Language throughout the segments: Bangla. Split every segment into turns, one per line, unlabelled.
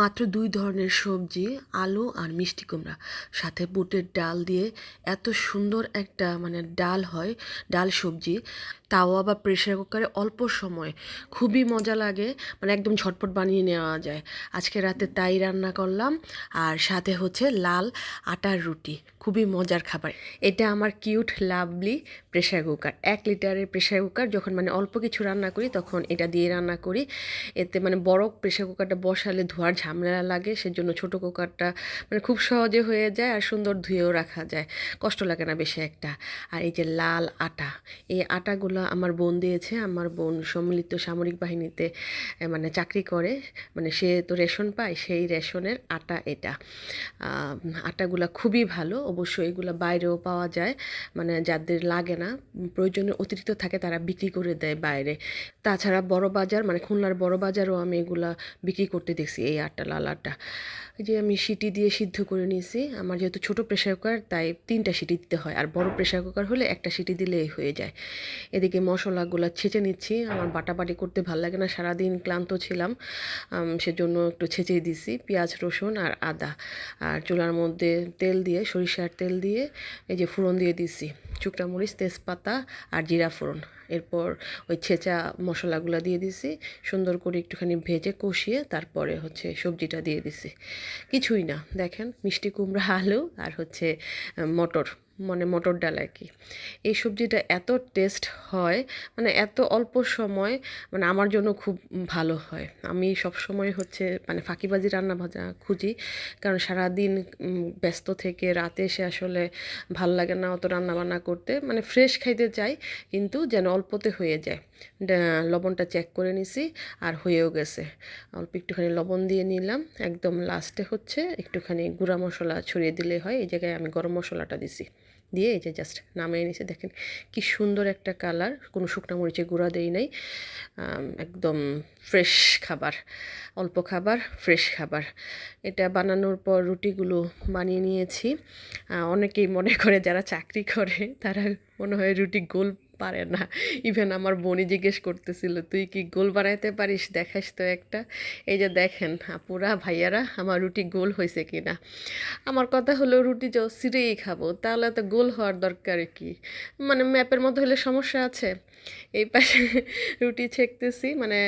মাত্র দুই ধরনের সবজি, আলু আর মিষ্টি কুমড়া। সাথে বুটের ডাল দিয়ে এত সুন্দর একটা মানে ডাল হয়, ডাল সবজি। তাও আবার প্রেশার কুকারে অল্প সময়। খুবই মজা লাগে মানে একদম ঝটপট বানিয়ে নেওয়া যায়। আজকে রাতে তাই রান্না করলাম। আর সাথে হচ্ছে লাল আটার রুটি, খুবই মজার খাবার। এটা আমার কিউট, লাভলি প্রেশার কুকার। এক লিটারের প্রেশার কুকার যখন মানে অল্প কিছু রান্না করি, তখন এটা দিয়ে রান্না করি। এতে মানে বড় প্রেশার কুকারটা বসালে ধোয়ার ঝামেলা লাগে, সেজন্য ছোট কুকারটা মানে খুব সহজে হয়ে যায় আর সুন্দর ধুয়েও রাখা যায়। কষ্ট লাগে না বেশি একটা। আর এই যে লাল আটা, এই আটাগুলো আমার বোন দিয়েছে। আমার বোন সম্মিলিত সামরিক বাহিনীতে মানে চাকরি করে। মানে সে তো রেশন পায়, সেই রেশনের আটা এটা। আটাগুলা খুবই ভালো। অবশ্যই এগুলো বাইরেও পাওয়া যায়। মানে যাদের লাগে না, প্রয়োজনে অতিরিক্ত থাকে তারা বিক্রি করে দেয় বাইরে। তাছাড়া বড় বাজার মানে খুলনার বড় বাজারও আমি এগুলা বিক্রি করতে দেখছি, এই আটটা লাল আটটা এই যে আমি সিটি দিয়ে সিদ্ধ করে নিয়েছি, আমার যেহেতু ছোট প্রেশার কুকার তাই তিনটা সিটি দিতে হয়। আর বড় প্রেশার কুকার হলে একটা সিটি দিলেই হয়ে যায়। এদিকে মশলাগুলো ছেঁচে নিচ্ছি। আমার বাটাবাটি করতে ভালো লাগে না, সারাদিন ক্লান্ত ছিলাম। সেজন্য একটু ছেঁচেই দিছি। পেঁয়াজ, রসুন আর আদা। আর চুলার মধ্যে তেল দিয়ে, সরিষার তেল দিয়ে এই যে ফোড়ন দিয়ে দিছি। শুকনা মরিচ তেজপাতা আর জিরা ফোড়ন। এরপর ওই ছেঁচা মশলাগুলো দিয়ে দিছি। সুন্দর করে একটুখানি ভেজে কষিয়ে তারপরে হচ্ছে সবজিটা দিয়ে দিছি। কিছুই না। দেখেন, মিষ্টি কুমড়া, আলু আর হচ্ছে মটর মানে মটর ডাল আর কি। এই সবজিটা এত টেস্ট হয় মানে এত অল্প সময় মানে আমার জন্য খুব ভালো হয়। আমি সব সময় হচ্ছে মানে ফাঁকিবাজি রান্না ভাজা খুঁজি, কারণ সারাদিন ব্যস্ত থেকে রাতে এসে আসলে ভালো লাগে না অত রান্না বান্না করতে। মানে ফ্রেশ খাইতে চাই, কিন্তু যেন অল্পতে হয়ে যায়। লবণটা চেক করে নিছি আর হয়েও গেছে। অল্প একটুখানি লবণ দিয়ে নিলাম। একদম লাস্টে হচ্ছে একটুখানি গুঁড়া মশলা ছড়িয়ে দিলে হয়। এই জায়গায় আমি গরম মশলাটা দিছি। দিয়ে এই যে জাস্ট নামিয়ে নিছে। দেখেন কি সুন্দর একটা কালার কোনো শুকনো মরিচে গুঁড়া দেই নাই। একদম ফ্রেশ খাবার, অল্প খাবার ফ্রেশ খাবার। এটা বানানোর পর রুটিগুলো বানিয়ে নিয়েছি। অনেকেই মনে করে যারা চাকরি করে, তারা মনে হয় রুটি গোল পারে না। ইভেন আমার বোনই জিজ্ঞেস করতেছিল, তুই কি গোল বানাইতে পারিস? দেখাস তো একটা। এই যে দেখেন, আপুরা, ভাইয়ারা, আমার রুটি গোল হয়েছে কি না আমার কথা হলো, রুটি যে সিরেই খাব, তাহলে তো গোল হওয়ার দরকার কি? মানে ম্যাপের মধ্যে হলে সমস্যা আছে। এই পাশে রুটি ছেঁকতেছি মানে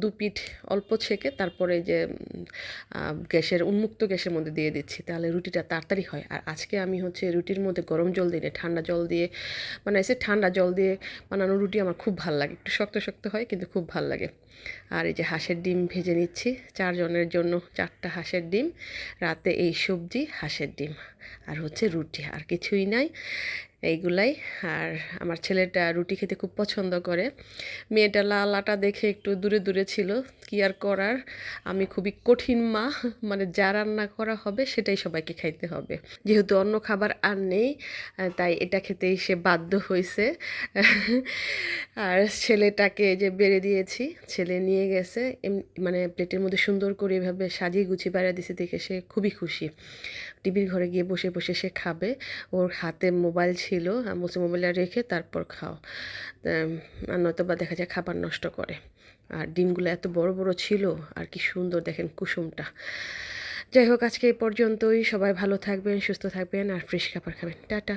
দু পিঠ অল্প ছেঁকে তারপরে যে গ্যাসের, উন্মুক্ত গ্যাসের মধ্যে দিয়ে দিচ্ছি, তাহলে রুটিটা তাড়াতাড়ি হয়। আর আজকে আমি হচ্ছে রুটির মধ্যে গরম জল দিই ঠান্ডা জল দিয়ে বানাইছি ঠান্ডা জল দিয়ে বানানো রুটি আমার খুব ভালো লাগে। একটু শক্ত শক্ত হয়, কিন্তু খুব ভালো লাগে। আর এই যে হাঁসের ডিম ভেজে নিচ্ছি, চারজনের জন্য চারটা হাঁসের ডিম, রাতে এই সবজি, হাঁসের ডিম। আর হচ্ছে রুটি, আর কিছুই নাই। এইগুলাই। আর আমার ছেলেটা রুটি খেতে খুব পছন্দ করে। মেয়েটা লাল আটা দেখে একটু দূরে দূরে ছিল। কি আর করার? আমি খুবই কঠিন মা। মানে যা রান্না করা হবে সেটাই সবাইকে খাইতে হবে। যেহেতু অন্য খাবার আর নেই, তাই এটা খেতেই সে বাধ্য হয়েছে আর ছেলেটাকে যে বেড়ে দিয়েছি, ছেলে নিয়ে গেছে। মানে প্লেটের মধ্যে সুন্দর করে এভাবে সাজিয়ে গুছিয়ে বেড়ে দিয়েছে দেখে সে খুবই খুশি। টিভির ঘরে গিয়ে বসে বসে সে খাবে। ওর হাতে মোবাইল ছিল মুসলিম বলছি মোবাইলটা রেখে তারপর খাও। আর নয়তো বা দেখা যায় খাবার নষ্ট করে। আর ডিমগুলো এত বড় বড় ছিল, আর কি সুন্দর দেখেন কুসুমটা। যাই হোক, আজকে এই পর্যন্তই। সবাই ভালো থাকবেন, সুস্থ থাকবেন, আর ফ্রেশ খাবার খাবেন। টাটা।